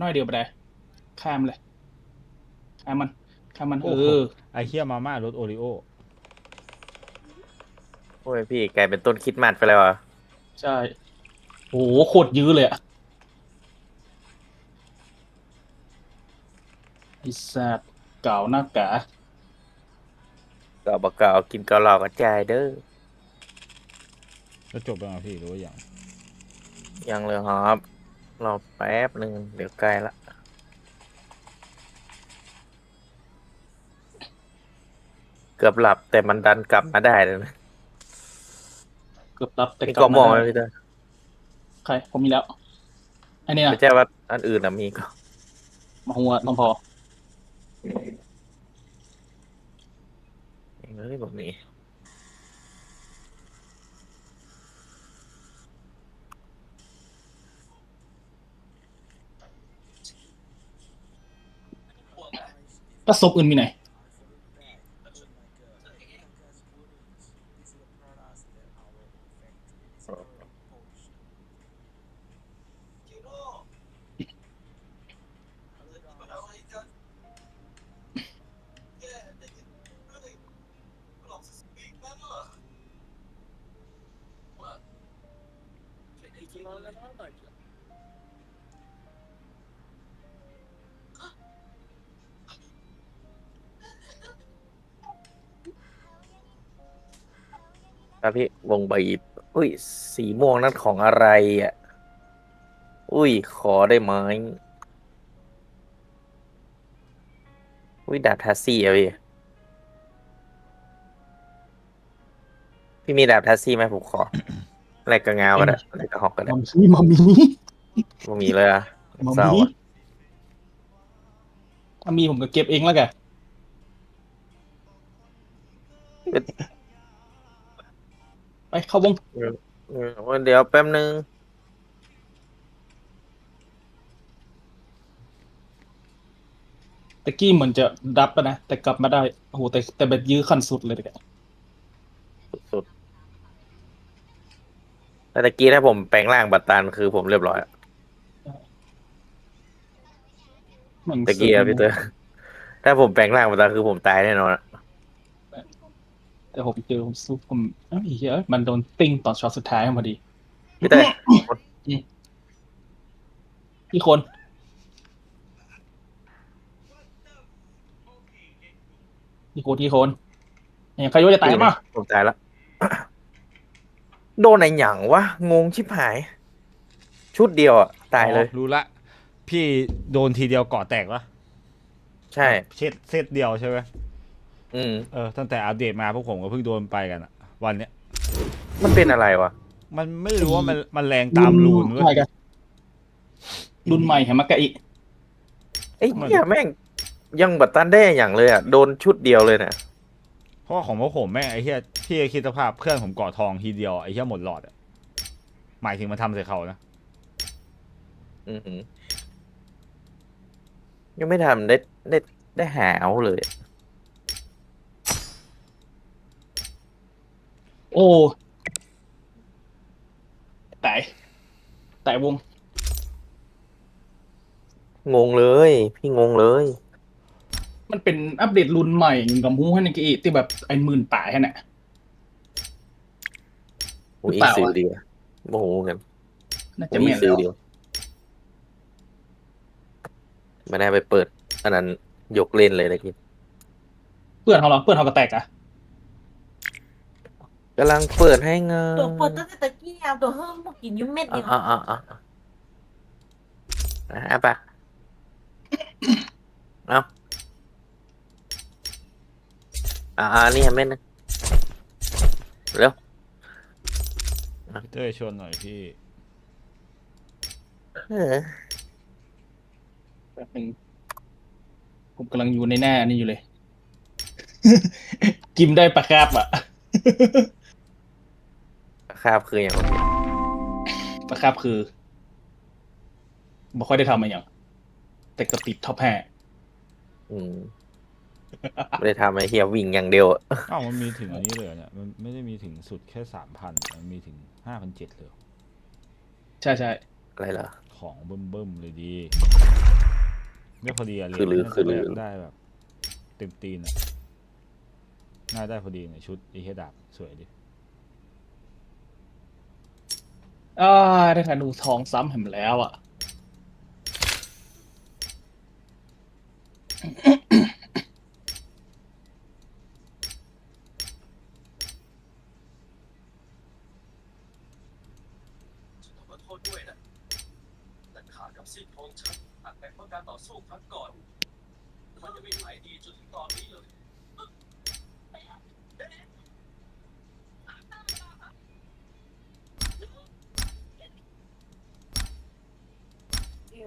น้อยเดียวไปได้ข้ามเลยข้ามมันข้ามมัน โอ้เอโห อ ไอเฮียมาม่ารสโอริโอโอ้ยพี่กลายเป็นต้นคริดมัดไปแล้วอะใช่โอ้โหโคตรยื้อเลยอะไอ้สัตว์เก่าหน้ากาก็บอกเก่ากินก็หลอกกระจายเด้อแล้วจบแล้วเหรอพี่หรือว่าอย่างยังเลยครับ รอแป๊บหนึ่งเดี๋ยวใกล้ละเกือบหลับแต่มันดันกลับมาได้เลยนะเกือบรับแต่มีกก็ลับมองมาไหมได้พี่เต้ยใคร ผมมีแล้ว อันนี้นะไม่ใช่ว่าอันอื่นนะมีก็มาหัวต้องพอเฮ้ยแบบนี้ แล้วศพอื่นมีไหน ครับพี่วงบีบอุ้ย สีม่วงนั่นของอะไรอะ อุ้ย ขอได้ไหมอุ้ยดาบทัสซี่อะพี่ พี่มีดาบทัสซี่ไหมผมขออะไรกระเงาก็ได้อะไรกระหอกก็ได้มามีมามีไม่มีเลยอะมาเศร้ามีอะถ้ามีผมก็เก็บเองแล้วกัน ไปเข้าวงเออเดี๋ยวแป๊บนึง ตะกี้เหมือนจะดับไปนะ แต่กลับมาได้ โอ้โห แต่แต่แบบยื้อขั้นสุดเลยเด็กสุดๆแต่ตะกี้ถ้าผมแปลงร่างบัตตันคือผมเรียบร้อยอะมันตะกี้อะพี่เตอร์ถ้าผมแปลงร่างบัตตันคือผมตายแน่นอนอะ แต่ผมเจอผมสู้ผมเอ้ยเฮ้ยมันโดนติ้งตอนช็อตสุดท้ายพอดี พี่เตอร์พี่คนพี่คนพี่คนอย่างใครรู้จะตายมาผมตายละโดนไอ้หยังวะ งงชิบหาย ชุดเดียวอะ ตายเลยอ๋อรู้ละ พี่โดนทีเดียวเกาะแตกวะใช่เซตเซตเดียวใช่ไหม อืมเออตั้งแต่อัปเดตมาพวกผมก็เพิ่งโดนไปกันอะวันเนี้ยมันเป็นอะไรวะ มันไม่รู้ว่ามันมันแรงตามรูนเว้ใช่ยกันรุ่นใหม่เห็นมากะอิไอ้เหี้ยแม่ง ยังบัตตันได้อย่างเลยอะ โดนชุดเดียวเลยนะเพราะว่าของพวกผมแม่งไอ้เหี้ยพี่คิดสภาพเพื่อนผมเกาะทองทีเดียวไอ้เหี้ยหมดหลอดอะหมายถึงมันทำใส่เขานะอือหือยังไม่ทำได้ได้ได้หาวเลย โอ้ตายตายวง งงเลย พี่งงเลย มันเป็นอัปเดตรุ่นใหม่กับมูฮันนกอิที่แบบไอ้หมื่นป่ายแค่นั้นโอ้ยหรือเปล่าซื้ออะเดียวโมโหกันน่าผจะมแม่มีนซื้แล้อวเดียวไม่ได้ไปเปิด อันนั้นยกเล่นเลยตะกี้เพื่อนเขาเหรอเพื่อนเขาก็แตกอะ กำลังเปิดให้เงินตัวเปิดตั้งแต่ตะกี้เอาตัวเฮิ่มบอกกินอยุ่เม็ดเดียวอ่าอ่าอ่าอ่าอะปะเอาอ่าอ่านี่เม็ดนึงเร็วเต้ยชวนหน่อยพี่ เออแบบหนึ่งผมกำลังอยู่ในหน้านี่อยู่เลย กิมได้ปลาคาบอะ คาบคืออย่างไรปลาคาบคือบ่ค่อยได้ทำอะไรอย่าง แต่ก็ติดท็อปห้าอืมไม่ได้ทำไอ้เฮียวิ่งอย่างเดียวอะอ้าวมันมีถึงอันนี้เลยเหรอเนี่ยมันไม่ได้มีถึงสุดแค่สามพันมันมีถึงห้าพันเจ็ดเลยเหรอใช่ใช่อะไรเหรอขของบึ้มบึ้มๆเลยดีไม่พอดีอะเหรียคือญลือน่าคือจะลืแลอกได้แบบ เต็มตีนอะน่าได้พอดีเนี่ยชุดไอ้เหี้ยดาบสวยดิ อ่าได้ธนูทองซ้ำแหมแล้วอะ ขอโทษด้วยนะ แต่ขากับซีกของฉันอาจเป็นเพราะการต่อสู้ครั้งก่อน มันจะไม่หายดีจนถึงตอนนี้เลย ส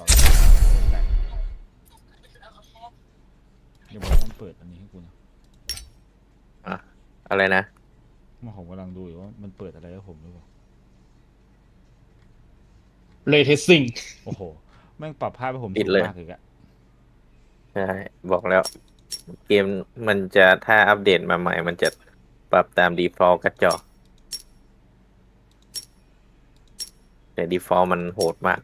องแปดเดี๋ยวบอกมันเปิดอันนี้ให้กูนะอะไรนะมาผมกำลังดูอยู่ว่ามันเปิดอะไรให้ผมหรือเปล่าเลเทสซิ่ง โอ้โหแม่งปรับภาพให้ผมปิดสูงเลย มากเลยอะใช่บอกแล้ว เกมมันจะถ้าอัปเดตมาใหม่ มันจะปรับตาม default กระจอแต่ default มันโหดมาก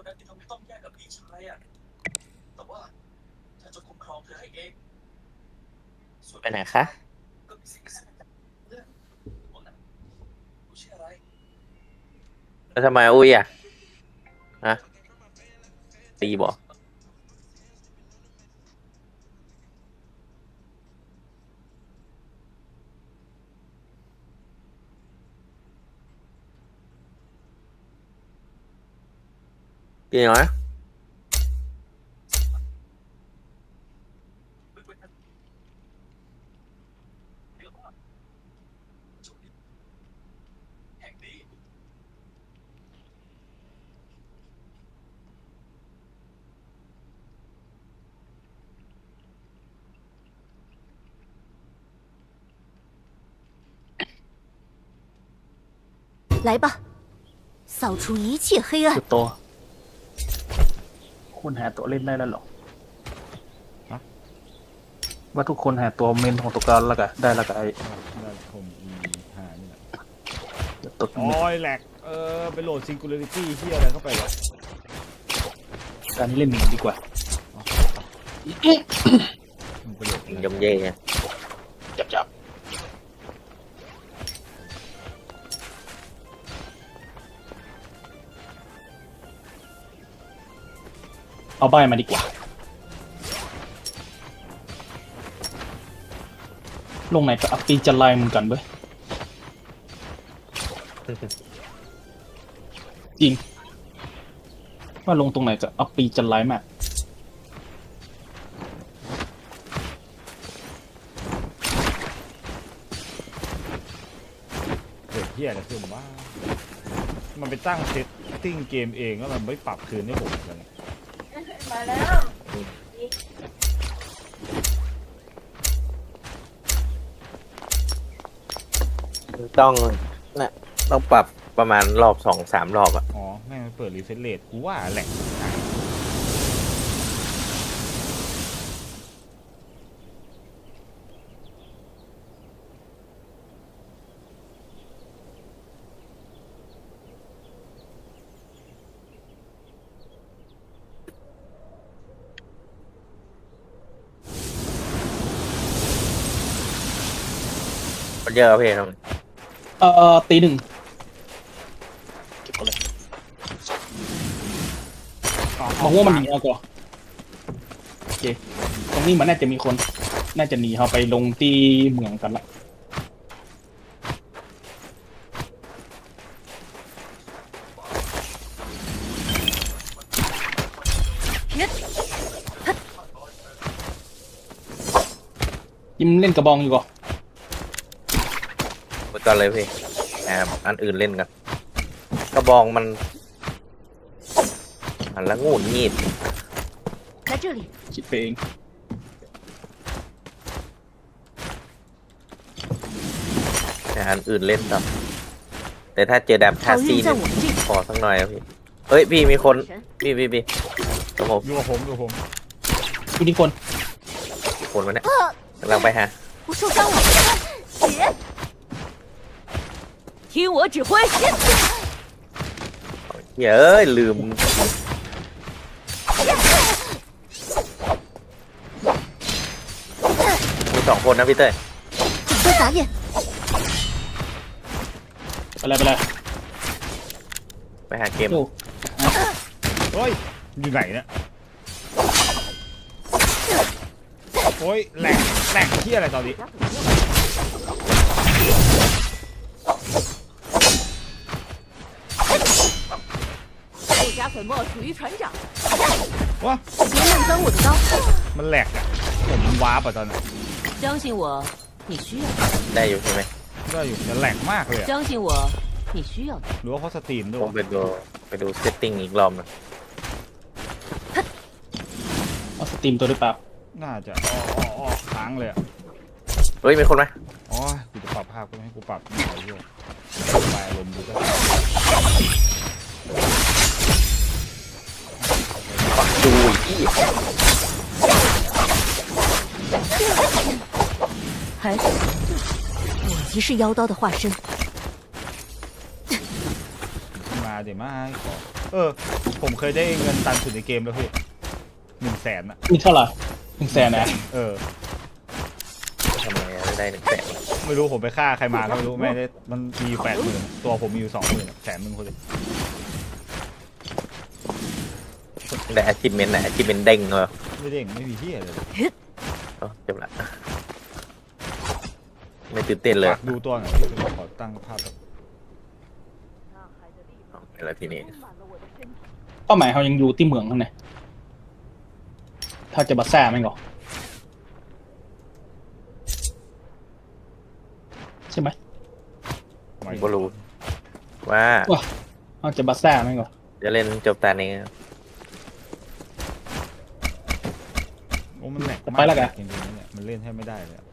ษนะที่ทำให้ต้องแยกกับพี่ชายอะ แต่ว่าฉันจะคุ้มครองเธอให้เองส่วนไปไหนคะก็มีสิ่งที่เรื่องของนั้นกูเชื่ออะไรแล้วทำไมอุ้ยอะฮะตีบอก 电影儿来吧扫除一切黑暗 คุณหาตัวเล่นได้แล้วเหรอว่าทุกคนหาตัวเมนของตัวการแล้วกันได้แล้วกันไอ้นั่นผมอีห้านี่แหละเดี๋ยวตัวโอ้ยแหลกเออไปโหลด singularity ที่อะไรเข้าไปวะการเล่นหนึ่งดีกว่ามันไปโหลดอะไรยมเย่ไง เอาใบมาดีกว่า ลงไหนก็อัปีจะไล่มือนกันเว้ยจริง ว่าลงตรงไหนก็อัปปีจะไล่มากเกิดที่อะไรขึ้นว่า มันไปตั้งเซตติ้งเกมเองแล้วมันไม่ปรับคืนให้ผมเลย แล้วต้องนะต้องปรับประมาณรอบสองสามรอบอะอ๋อ แม่งมันเปิดรีเซ็ตเลทกูว่าแหลก มันเยอเพี่น้องเอ่อตีหนึ่งเก็บก่อเลยมองว่ามันหนีเอาก่อนโอเค ตรงนี้มันน่าจะมีคน น่าจะหนีเขาไปลงที่เมืองกันละยิ้มเล่นกระบองอยู่ก่อน ก่อนเลยพี่อ่าอันอื่นเล่นกันกระบองมันอันละงูดงีด 在这里， คิดไปเอง แต่อันอื่นเล่นต่อแต่ถ้าเจอดับ 好 ทาซี 运在 นี่ 我们这边。 ขอสักหน่อยครับพี่ เฮ้ย พี่มีคน 神 พี่พี่พี่สมบ อยู่กับผมอยู่กับผม มีที่คน คนมาเนี่ยกำลังไปหา 不受伤了，姐， 听我指挥。 เฮ้ยเอ้ย ลืม มีสองคนนะพี่เต้ย 准备眨眼， ไปเลยไปเลย ไปหาเกม โอ้ เฮ้ยอยู่ไหนเนี่ยโอ้ยแหลกแหลกที่อะไรตอนนี้ 粉末属于船长， วะ 别弄脏我的刀。 มันแหลกอะผมวาร์ปอะตอนนั้น 相信我，你需要的； ได้อยู่ใช่ไหม ได้อยู่แต่แหลกมากเลยอะ 相信我，你需要的。 หรือว่าเพราะสตรีมด้วย ผม วะ ไปดูไปดูเซตติ้งอีกรอบหนึง เอาสตรีมตัวหรือเปล่า น่าจะอ้ออ้ออ้อค้างเลยอะ เฮ้ย มีคนไหม อ๋อกูจะปรับภาพก็ไม่ให้กูปรับอะไรด้วยไปอารมณ์ดูก็ ปัก ดูอีก 还是我即是妖刀的化身。 มาเดี๋ยวมาให้ขอเออ ผมเคยได้เงินตันสุดในเกมแล้วพี่หนึ่งแสนอะ มีเท่าไหร่หนึ่งแสนนะ เออ ทำไมอะได้หนึ่งแสน ไม่รู้ผมไปฆ่าใครมาก็ไม่รู้แม่งได้มันมีแปดหมื่นตัวผมมีอยู่สองหมื่นแสนหนึ่งคนเลย ได้อาชีพเมนต์นะอาชีพเมนต์เด้งเหรอไม่เด้งไม่มีที่อะไรเลยเอ้าจบละไม่ตื่นเต้นเลยฝากดูตัวหน่อยพี่ขอตั้งภาพแบบเอาไปแล้วทีนี้เป้าหมายเขายังอยู่ที่เมืองข้างในถ้าจะบัสซ่าไหมก่อนใช่ไหมไม่ก็รู้ว่าเขาจะบัสซ่าไหมก่อนจะเล่นจบตานี้โอ้ มันแหลกไปแล้วกันจริงๆนะเนี่ยมันเล่นให้ไม่ได้เลยอะ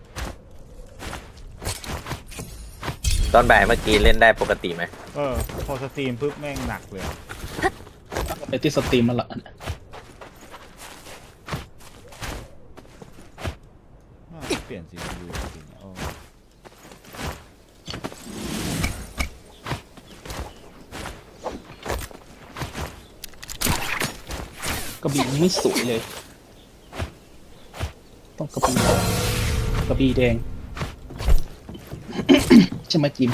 ตอนบ่ายเมื่อกี้เล่นได้ปกติไหมเออ พอสตรีมปุ๊บแม่งหนักเลยอะไปที่สตรีมมันละน่าเปลี่ยนสีดูจริงๆอะเออกระบี่มันไม่สวยเลยต้อง กระบี่กระบี่แดง ใช่ไหมจิม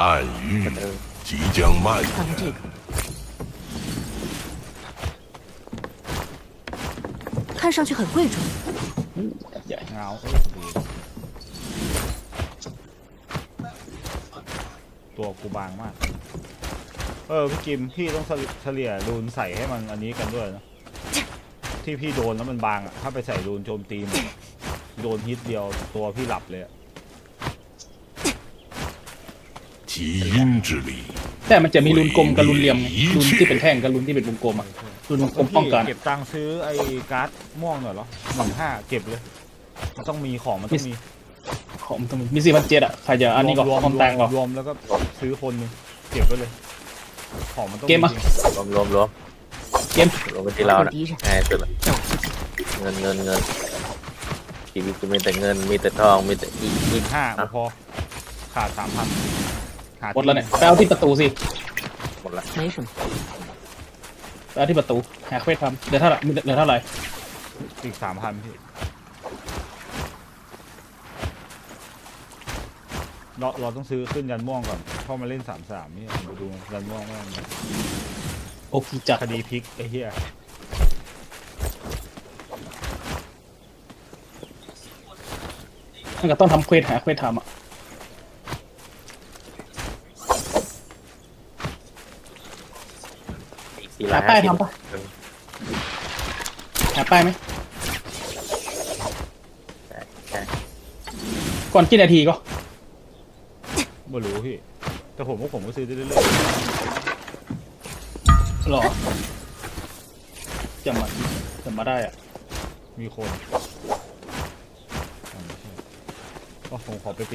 暗域 เออ 即将蔓看看这延，个，看上去很贵重。 ใหญ่ เงาเอ้ยดีตัวกูบางมาก เออพี่กิมพี่ต้องเฉลี่ยรูนใส่ให้มันอันนี้กันด้วยนะ ที่พี่โดนแล้วมันบางอ่ะ ถ้าไปใส่รูนโจมตีมันโดนฮิตเดียวตัวพี่หลับเลยอะ 其阴之力 แต่มันจะมีรุนกลมกับรุนเหลี่ยมไงรุนที่เป็นแท่งกับรุนที่เป็นวงกลมอะรุนวงกลมป้องกัน เก็บตังค์ซื้อไอ้การ์ดม่วงหน่อยเหรอหนึ่งห้าเก็บเลย มันต้องมีของมันต้องมี ของมันต้องมีมีสี่พันเจ็ดอ่ะใครจะอันนี้ก็ รวม คอมแตงก็ รวมแล้วก็ซื้อคนหนึงเก็บไว้เลย ของมันต้อง เกมอะ จริง รวมรวมรวม เกม รวมไปที่เรา 有 นะ 敌人， ง่ายสุดละ 让我出击。 เงินเงินเงินชีวิตจะมีแต่เงินมีแต่ทองมีแต่อีก ห อี นึ่ ก งห้า อ่ะ พอขาดสามพัน หมดแล้วเนี่ยไปเอาที่ประตูสิ หมดละ 没什么， ไปเอาที่ประตูหาเควสทำเดี๋ยวเท่าไหร่มีเหลือเท่าไหร่ อีกสามพันพี่เราเราต้องซื้อขึ้นยันม่วงก่อนเพราะมันเล่นสามสามนี่ผมไปดูยันม่วงแม่ง โอเคจัดคดีพลิกไอ้เหี้ยมันก็ต้องทำเควสหาเควสทำอะอีกสี่หาร้อยป้าห้ายสิบทำปะหาป้ายไหมใช่ใช่ก่อนกี่นาทีก็ไม่รู้พี่ แต่ผมว่าผมก็ซื้อได้เรื่อย หรอจะมาจะมาได้อะ มีคนอ๋อไม่ใช่ก็ผมขอไปปิด